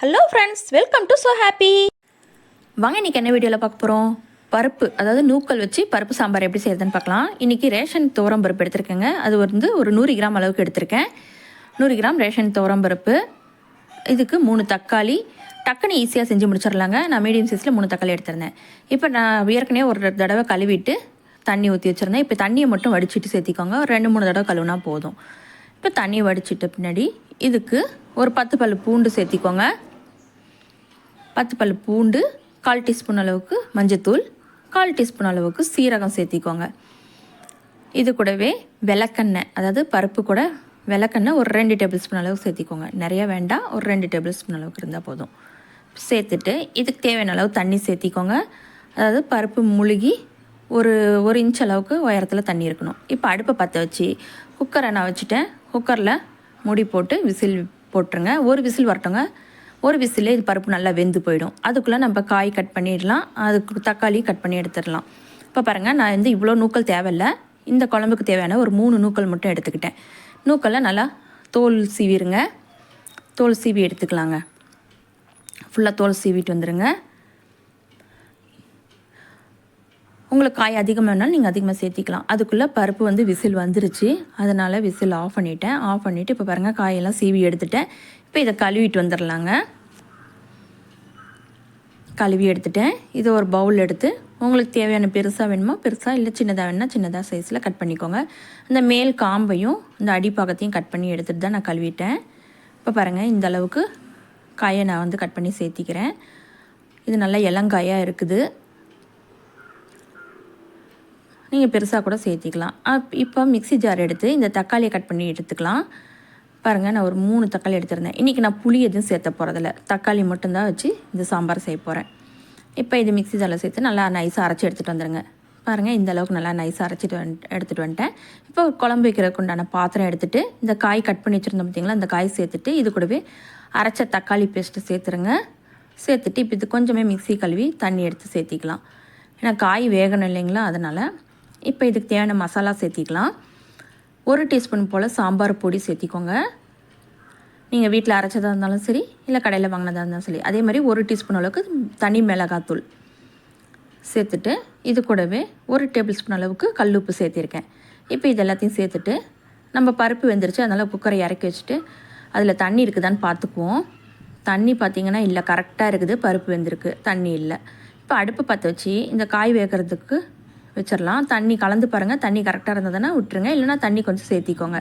Hello friends welcome to so happy வாங்க இன்றைக்கி என்ன வீடியோவில் பார்க்க போகிறோம் பருப்பு அதாவது நூக்கல் வச்சு பருப்பு சாம்பார் எப்படி செய்யறதுன்னு பார்க்கலாம். இன்றைக்கி ரேஷன் துவரம் பருப்பு எடுத்திருக்கேங்க. அது வந்து ஒரு நூறு கிராம் அளவுக்கு எடுத்திருக்கேன். நூறு கிராம் ரேஷன் துவரம் பருப்பு. இதுக்கு மூணு தக்காளி. டக்குன்னு ஈஸியாக செஞ்சு முடிச்சிடலாங்க. நான் மீடியம் சைஸில் மூணு தக்காளி எடுத்திருந்தேன். இப்போ நான் ஏற்கனவே ஒரு தடவை கழுவிட்டு தண்ணி ஊற்றி வச்சுருந்தேன். இப்போ தண்ணியை மட்டும் வடிச்சிட்டு சேர்த்திக்கோங்க. ஒரு ரெண்டு மூணு தடவை கழுவுனா போதும். இப்போ தண்ணி வடிச்சிட்ட பின்னாடி இதுக்கு ஒரு பத்து பல் பூண்டு சேர்த்திக்கோங்க. பத்து பல் பூண்டு கால் டீஸ்பூன் அளவுக்கு மஞ்சத்தூள் கால் டீஸ்பூன் அளவுக்கு சீரகம் சேர்த்திக்கோங்க. இது கூடவே விளக்கெண்ணெய் அதாவது பருப்பு கூட விளக்கெண்ணெய் ஒரு ரெண்டு டேபிள் ஸ்பூன் அளவுக்கு சேர்த்திக்கோங்க. நிறைய வேண்டாம் ஒரு ரெண்டு டேபிள் ஸ்பூன் அளவுக்கு இருந்தால் போதும். சேர்த்துட்டு இதுக்கு தேவையான அளவு தண்ணி சேர்த்திக்கோங்க. அதாவது பருப்பு முழுகி ஒரு ஒரு இன்ச் அளவுக்கு உயரத்தில் தண்ணி இருக்கணும். இப்போ அடுப்பை பற்ற வச்சு குக்கரை நான் வச்சுட்டேன். குக்கரில் மூடி போட்டு விசில் போட்டுருங்க. ஒரு விசில் வரட்டுங்க. ஒரு விசிலே இது பருப்பு நல்லா வெந்து போயிடும். அதுக்குள்ளே நம்ம காய் கட் பண்ணிடலாம். அதுக்கு தக்காளி கட் பண்ணி எடுத்துடலாம். இப்போ பாருங்கள் நான் வந்து இவ்வளோ நூக்கல் தேவையில்ல. இந்த குழம்புக்கு தேவையான ஒரு மூணு நூக்கல் மட்டும் எடுத்துக்கிட்டேன். நூக்கல்ல நல்லா தோல் சீவிடுங்க. தோல் சீவி எடுத்துக்கலாங்க. ஃபுல்லாக தோல் சீவிட்டு வந்துடுங்க உங்களுக்கு காய் அதிகமாக வேணாலும் நீங்கள் அதிகமாக சேர்த்திக்கலாம். அதுக்குள்ளே பருப்பு வந்து விசில் வந்துருச்சு. அதனால் விசில் ஆஃப் பண்ணிட்டேன். ஆஃப் பண்ணிவிட்டு இப்போ பாருங்கள் காயெல்லாம் சீவி எடுத்துட்டேன். இப்போ இதை கழுவிட்டு வந்துடலாங்க கழுவி எடுத்துட்டேன். இதை ஒரு பவுல் எடுத்து உங்களுக்கு தேவையான பெருசாக வேணுமோ பெருசாக இல்லை சின்னதாக வேணும்னா சின்னதாக சைஸில் கட் பண்ணிக்கோங்க. இந்த மேல் காம்பையும் இந்த அடிப்பாகத்தையும் கட் பண்ணி எடுத்துகிட்டு தான் நான் கழுவிட்டேன். இப்போ பாருங்கள் இந்த அளவுக்கு காயை நான் வந்து கட் பண்ணி சேர்த்திக்கிறேன். இது நல்லா இளங்காயாக இருக்குது. நீங்கள் பெருசாக கூட சேர்த்திக்கலாம். அப் இப்போ மிக்ஸி ஜார் எடுத்து இந்த தக்காளியை கட் பண்ணி எடுத்துக்கலாம். பாருங்கள் நான் ஒரு மூணு தக்காளி எடுத்திருந்தேன். இன்றைக்கி நான் புளி எதுவும் சேர்த்த போகிறதில்ல தக்காளி மட்டும்தான் வச்சு இந்த சாம்பார் செய்ய போகிறேன் இப்போ இது மிக்ஸி ஜாரில் சேர்த்து நல்லா நைஸாக அரைச்சி எடுத்துகிட்டு வந்துடுங்க பாருங்கள் இந்த அளவுக்கு நல்லா நைஸாக அரைச்சிட்டு வந் எடுத்துகிட்டு வந்துட்டேன். இப்போ குழம்பு வைக்கிறதுக்கு உண்டான பாத்திரம் எடுத்துகிட்டு இந்த காய் கட் பண்ணி வச்சுருந்தோம் பார்த்தீங்களா அந்த காய் சேர்த்துட்டு இது கூடவே அரைச்ச தக்காளி பேஸ்ட்டு சேர்த்துருங்க. சேர்த்துட்டு இப்போ இது கொஞ்சமே மிக்ஸி கழுவி தண்ணி எடுத்து சேர்த்திக்கலாம். ஏன்னா காய் வேகணும் இல்லைங்களா அதனால் இப்போ இதுக்கு தேவையான மசாலா சேர்த்திக்கலாம். ஒரு டீஸ்பூன் போல் சாம்பார் பொடி சேர்த்திக்கோங்க. நீங்கள் வீட்டில் அரைச்சதாக இருந்தாலும் சரி இல்லை கடையில் வாங்கினதாக இருந்தாலும் சரி அதே மாதிரி ஒரு டீஸ்பூன் அளவுக்கு தனி மிளகாத்தூள் சேர்த்துட்டு இது கூடவே ஒரு டேபிள் ஸ்பூன் அளவுக்கு கல் உப்பு சேர்த்திருக்கேன். இப்போ இது எல்லாத்தையும் சேர்த்துட்டு நம்ம பருப்பு வெந்துருச்சு அதனால் குக்கரை இறக்கி வச்சுட்டு அதில் தண்ணி இருக்குதான்னு பார்த்துக்குவோம். தண்ணி பார்த்திங்கன்னா இல்லை கரெக்டாக இருக்குது பருப்பு வெந்திருக்கு தண்ணி இல்லை. இப்போ அடுப்பு பற்ற வச்சு இந்த காய் வேகிறதுக்கு வச்சிடலாம் தண்ணி கலந்து பாருங்கள் தண்ணி கரெக்டாக இருந்ததுன்னா விட்டுருங்க. இல்லைனா தண்ணி கொஞ்சம் சேர்த்திக்கோங்க.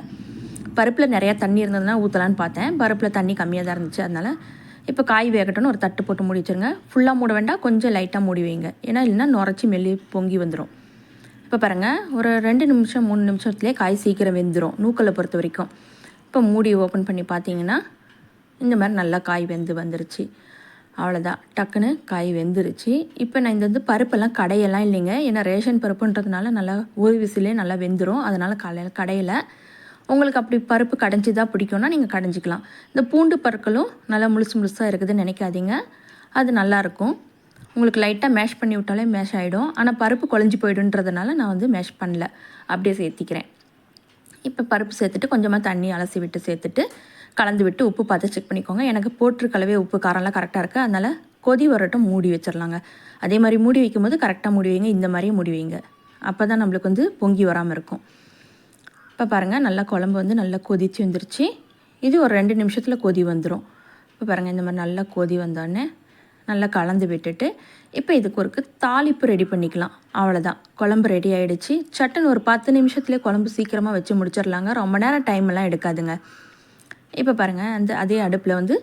பருப்பில் நிறையா தண்ணி இருந்ததுன்னா ஊற்றலான்னு பார்த்தேன். பருப்பில் தண்ணி கம்மியாக தான் இருந்துச்சு. அதனால் இப்போ காய் வேகட்டும்னு ஒரு தட்டு போட்டு மூடி வச்சுருங்க. ஃபுல்லாக மூட வேண்டாம். கொஞ்சம் லைட்டாக மூடி வைங்க. ஏன்னா இல்லைன்னா நுரைச்சி மெல்லி பொங்கி வந்துடும் இப்போ பாருங்கள் ஒரு ரெண்டு நிமிஷம் மூணு நிமிஷத்துலேயே காய் சீக்கிரம் வெந்துடும் நூக்கலை பொறுத்த வரைக்கும். இப்போ மூடி ஓப்பன் பண்ணி பார்த்தீங்கன்னா இந்த மாதிரி நல்லா காய் வெந்து வந்துருச்சு. அவ்வளோதான் டக்குன்னு காய் வெந்துருச்சு. இப்போ நான் இந்த வந்து பருப்பெல்லாம் கடையெல்லாம் இல்லைங்க. ஏன்னா ரேஷன் பருப்புன்றதுனால நல்லா ஒரு விசிலே நல்லா வெந்துடும் அதனால் காலையில் கடையில். உங்களுக்கு அப்படி பருப்பு கடைஞ்சி தான் பிடிக்கும்னா நீங்கள் கடைஞ்சிக்கலாம். இந்த பூண்டு பருக்களும் நல்லா முழுசு முழுசாக இருக்குதுன்னு நினைக்காதீங்க. அது நல்லாயிருக்கும் உங்களுக்கு லைட்டாக மேஷ் பண்ணி விட்டாலே மேஷ் ஆகிடும் ஆனால் பருப்பு குழஞ்சி போயிடுன்றதுனால நான் வந்து மேஷ் பண்ணல. அப்படியே சேர்த்திக்கிறேன். இப்போ பருப்பு சேர்த்துட்டு கொஞ்சமாக தண்ணி அலசி விட்டு சேர்த்துட்டு கலந்து விட்டு உப்பு பார்த்து செக் பண்ணிக்கோங்க. எனக்கு போட்டிருக்கலவே உப்பு காரம்லாம் கரெக்டாக இருக்குது அதனால் கொதி வரட்டும் மூடி வச்சிடலாங்க. அதே மாதிரி மூடி வைக்கும்போது கரெக்டாக மூடி வைங்க. இந்த மாதிரியே மூடி வைங்க. அப்போ தான் நம்மளுக்கு வந்து பொங்கி வராமல் இருக்கும். இப்போ பாருங்கள் நல்லா குழம்பு வந்து நல்லா கொதித்து வந்துருச்சு. இது ஒரு ரெண்டு நிமிஷத்தில் கொதி வந்துடும் இப்போ பாருங்கள் இந்த மாதிரி நல்லா கொதி வந்தோடனே நல்லா கலந்து விட்டுட்டு இப்போ இதுக்கு ஒரு தாளிப்பு ரெடி பண்ணிக்கலாம். அவ்வளோதான் குழம்பு ரெடி ஆகிடுச்சு சட்டுன்னு ஒரு பத்து நிமிஷத்துலேயே குழம்பு சீக்கிரமாக வச்சு முடிச்சிடலாங்க. ரொம்ப நேரம் டைம் எல்லாம் எடுக்காதுங்க. இப்போ பாருங்கள் அந்த அதே அடுப்பில் வந்து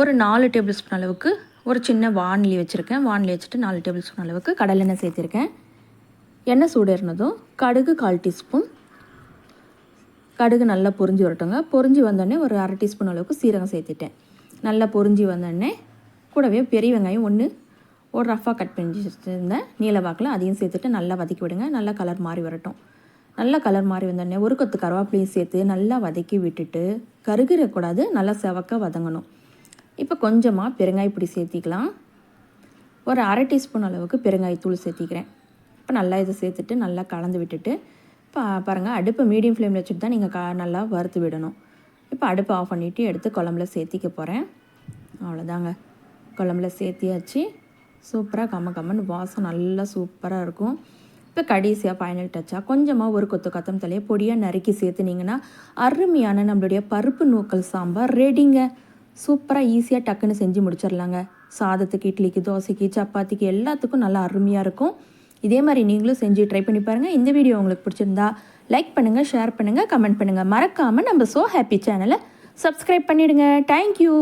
ஒரு நாலு டேபிள் ஸ்பூன் அளவுக்கு ஒரு சின்ன வானிலி வச்சுருக்கேன். வானிலி வச்சுட்டு நாலு டேபிள் ஸ்பூன் அளவுக்கு கடலெண்ணெய் சேர்த்துருக்கேன். எண்ணெய் சூடேறினதும் கடுகு கால் டீஸ்பூன் கடுகு நல்லா பொரிஞ்சு வரட்டுங்க. பொரிஞ்சு வந்தோடனே ஒரு அரை டீஸ்பூன் அளவுக்கு சீரகம் சேர்த்துட்டேன். நல்லா பொரிஞ்சு வந்தோடனே கூடவே பெரிய வெங்காயம் ஒன்று ஒரு ரஃபாக கட் பண்ணி வச்சுருந்தேன். நீல வாக்கில் அதையும் சேர்த்துட்டு நல்லா வதக்கி விடுங்க. நல்லா கலர் மாறி வரட்டும். நல்லா கலர் மாறி வந்தோடனே ஒரு கொத்து கருவேப்பிலையும் சேர்த்து நல்லா வதக்கி விட்டுட்டு கருகிடக்கூடாது நல்லா செவக்க வதங்கணும். இப்போ கொஞ்சமாக பெருங்காய் பொடி சேர்த்திக்கலாம். ஒரு அரை டீஸ்பூன் அளவுக்கு பெருங்காயத்தூள் சேர்த்திக்கிறேன். இப்போ நல்லா இதை சேர்த்துட்டு நல்லா கலந்து விட்டுட்டு இப்போ பாருங்கள் அடுப்பை மீடியம் ஃப்ளேமில் வச்சுட்டு தான் நீங்கள் கா நல்லா வறுத்து விடணும். இப்போ அடுப்பை ஆஃப் பண்ணிவிட்டு எடுத்து குழம்புல சேர்த்திக்க போகிறேன் அவ்வளோதாங்க. குழம்புல சேர்த்தியாச்சு. சூப்பராக கம்ம கம்மன்னு வாசம் நல்லா சூப்பராக இருக்கும். இப்போ கடைசியாக ஃபைனல் டச்சாக கொஞ்சமாக ஒரு கொத்து கொத்தம் தலையை பொடியாக நறுக்கி சேர்த்துனீங்கன்னா அருமையான நம்மளுடைய பருப்பு நூக்கல் சாம்பார் ரெடிங்க சூப்பராக ஈஸியாக டக்குன்னு செஞ்சு முடிச்சிடலாங்க சாதத்துக்கு இட்லிக்கு தோசைக்கு சப்பாத்திக்கு எல்லாத்துக்கும் நல்லா அருமையாக இருக்கும். இதே மாதிரி நீங்களும் செஞ்சு ட்ரை பண்ணி பாருங்கள் இந்த வீடியோ உங்களுக்கு பிடிச்சிருந்தா லைக் பண்ணுங்கள் ஷேர் பண்ணுங்கள் கமெண்ட் பண்ணுங்கள் மறக்காமல் நம்ம ஸோ ஹாப்பி சேனலை சப்ஸ்கிரைப் பண்ணிவிடுங்க தேங்க்யூ